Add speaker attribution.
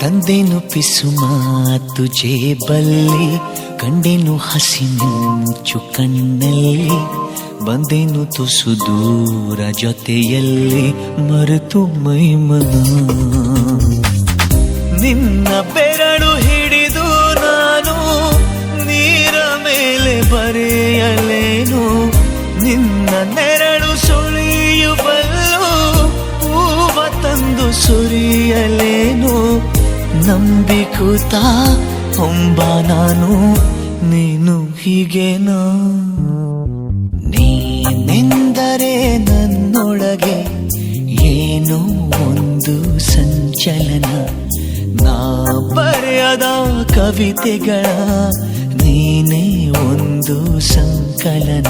Speaker 1: ತಂದೆನು ಮಾತು ಜೇಬಲ್ಲಿ ಕಂಡೆನು ಹಸಿಮಿಂಚು ಕಣ್ಣಲ್ಲಿ, ಬಂದೆನು ತುಸು ದೂರ ಜೊತೆಯಲ್ಲಿ ಮರೆತು ಮೈಮನ ನಿನ್ನ ಬೆರಳು ಹಿಡಿದು ನಾನು ನೀರ ಮೇಲೆ ಬರೆಯಲೇನು? ನಿನ್ನ ನೆರಳು ಸುಳಿಯುವಲ್ಲೂ ಹೂವ ತಂದು ಸುರಿಯಲೇನು? ನಂಬಿಕೂತ, ಹೊಂಬ ನಾನು, ನೀನು ಹೀಗೇನಾ? ನೀನೆಂದರೆ ನನ್ನೊಳಗೆ ಏನೋ ಒಂದು ಸಂಚಲನ? ನಾ ಬರೆಯದ ಕವಿತೆಗಳ, ನೀನೇ ಒಂದು ಸಂಕಲನ.